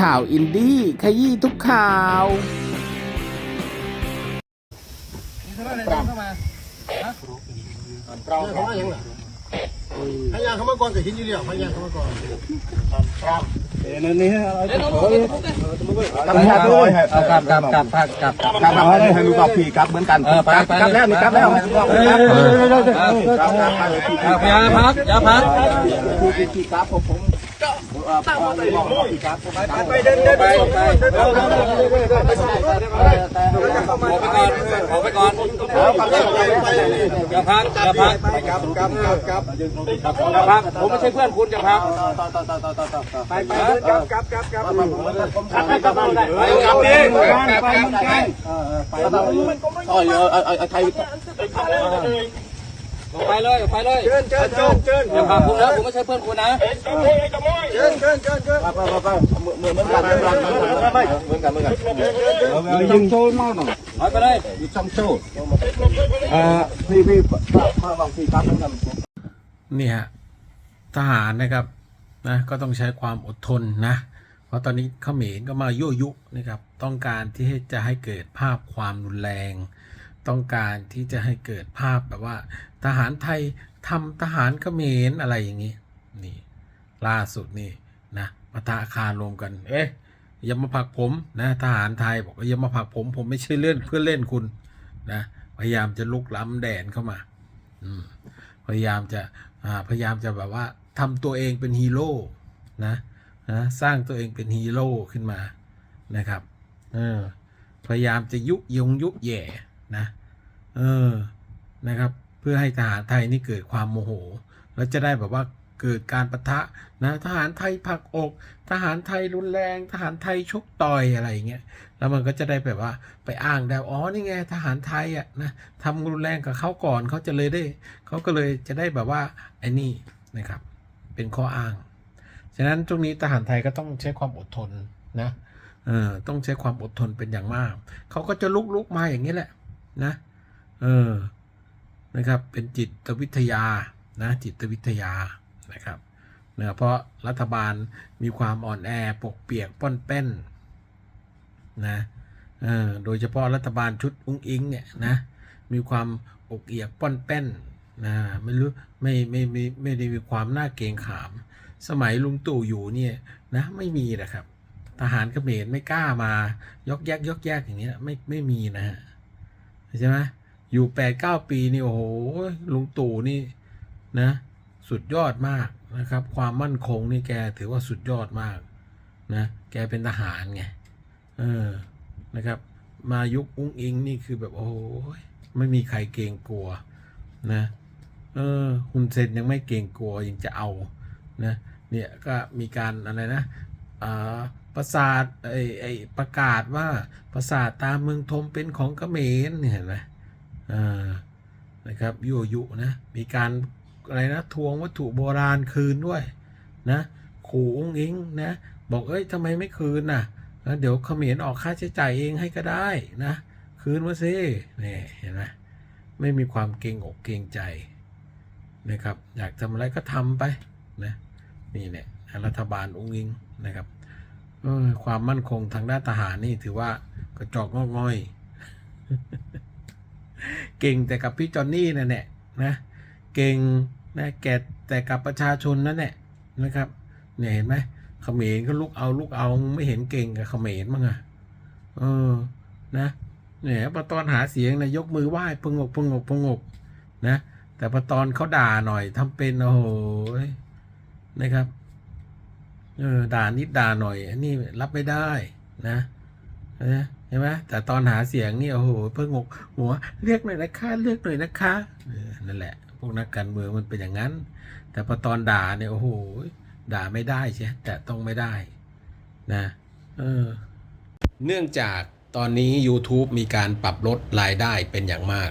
ข่าวอินดี้ขยี้ทุกข่าวเราเขามาอย่างไรพยายามเขามาก่อนกับหินอยู่เดียวพยายามเขามาก่อนกลับครับกลับกลับกลับกลับกลับกลับกลับมาเลยให้ลูกกับพี่กลับเหมือนกันกลับกลับแล้วนี่กลับแล้วกลับแล้วกลับกลับอย่าพักอย่าพักพี่กลับผมผมพี่กลับไปเดินเดินไปไปออกไปก่อนออกไปก่อนอย่าพักอย่าพักกลับกลับกลับอย่าพักผมไม่ใช่เพื่อนคุณอย่าพักไปไปกลับกลับกลับกลับผมขับให้กลับไปไปกลับดิไปเหมือนกันไปต่อยไอ้ไอ้ไทย ออกไปเลยออกไปเลยเชิญเชิญเชิญเชิญอย่าพักคุณนะผมไม่ใช่เพื่อนคุณนะเชิญเชิญเชิญเชิญไปไปไปเหมือนเหมือนกันเหมือนกันเหมือนกันเหมือนกันยิงโชว์มากหน่อยถอยไปเลยยิงช่องโชว์เอ่อพี่พี่มาบางทีครับเหมือนกันนี่ฮะทหารนะครับนะก็ต้องใช้ความอดทนนะเพราะตอนนี้เขมรก็มายั่วยุนะครับต้องการที่จะให้เกิดภาพความรุนแรง ต้องการที่จะให้เกิดภาพแบบว่า ทหารไทยทำทหารเขมรอะไรอย่างนี้นี่ล่าสุดนี่นะปะทะคารรวมกัน เอ๊ะอย่ามาผักผมนะทหารไทยบอกว่าอย่ามาผักผม ผมไม่ใช่เล่นเพื่อเล่นคุณนะพยายามจะลุกล้ำแดนเข้ามาอืพยายามจะพยายามจะแบบว่าทำตัวเองเป็นฮีโร่นะนะสร้างตัวเองเป็นฮีโร่ขึ้นมานะครับเออพยายามจะยุยงยุแย่ นะเออนะครับ เพื่อให้ทหารไทยนี่เกิดความโมโห แล้วจะได้แบบว่าเกิดการประทะนะทหารไทยผักอก ทหารไทยรุนแรง ทหารไทยชกต่อยอะไรอย่างเงี้ยแล้วมันก็จะได้แบบว่าไปอ้างได้อ๋อนี่ไงทหารไทยอะนะทำรุนแรงกับเขาก่อนเขาจะเลยได้เขาก็เลยจะได้แบบว่าไอ้นี่นะครับ เป็นข้ออ้างฉะนั้นตรงนี้ทหารไทยก็ต้องใช้ความอดทนนะเออต้องใช้ความอดทนเป็นอย่างมากเขาก็จะลุกลุกมาอย่างนี้แหละ นะ เออ นะครับ เป็นจิตวิทยา นะ จิตวิทยา นะครับเนะเพราะรัฐบาลมีความอ่อนแอปกเปียกป้อนเป้น นะเออโดยเฉพาะรัฐบาลชุดอุ้งอิงเนี่ยนะ มีความอกเอียกป้อนเป้นนะไม่รู้ไม่ไม่ไม่ไม่ได้มีความน่าเกรงขาม สมัยลุงตู่อยู่เนี่ยนะไม่มีนะครับ ทหารเขมรไม่กล้ามายกแยกยกแยกอย่างเงี้ยไม่ไม่มีนะฮะ ใช่ไหมอยู่แปดเก้าปีนี่โอ้โหลุงตู่นี่นะสุดยอดมากนะครับ ความมั่นคงนี่แกถือว่าสุดยอดมากนะแกเป็นทหารไงเออนะครับมายุคอุ้งอิงนี่คือแบบโอ้ยไม่มีใครเกรงกลัวนะเออคุณเซนยังไม่เกรงกลัวยังจะเอานะเนี่ยก็มีการอะไรนะอ่า ประสาทไอไอประกาศว่าประสาทตามเมืองทมเป็นของเขมรเนี่ยเห็นไหมอ่านะครับยั่วยุนะมีการอะไรนะทวงวัตถุโบราณคืนด้วยนะขู่อุ้งอิงนะบอกเอ้ยทำไมไม่คืนน่ะแล้วเดี๋ยวเขมรออกค่าใช้จ่ายเองให้ก็ได้นะ คืนมาสิเนี่ยเห็นไหมไม่มีความเกรงอกเกรงใจนะครับ อยากทำอะไรก็ทำไปนะนี่เนี่ยรัฐบาลองค์อิงนะครับ ความมั่นคงทางด้านทหารนี่ถือว่ากระจอกงอกง่อย เก่งแต่กับพี่จอนนี่นั่นแหละนะเก่งนะแกแต่กับประชาชนนั่นแหละนะครับเนี่ยเห็นไหมเขมรก็ลุกเอาลุกเอาไม่เห็นเก่งกับเขมรมั้งอะเออนะเนี่ยพอตอนหาเสียงนะยกมือไหว้พงกพงกพงกนะแต่พอตอนเขาด่าหน่อยทำเป็นโอ้โหนะครับ เออด่านิดด่าหน่อยนนี้รับไม่ได้นะนะเห็นไหมแต่ตอนหาเสียงนี่โอ้โหเพิ่งงกหัวเรียกหน่อยนะคะเรียกหน่อยนะคะออนั่นแหละ พวกนักการเมืองมันเป็นอย่างนั้น แต่พอตอนด่าเนี่ยโอ้โหด่าไม่ได้ใช่แต่ต้องไม่ได้นะเออเนื่องจากตอนนี้ YouTube มีการปรับลดรายได้เป็นอย่างมาก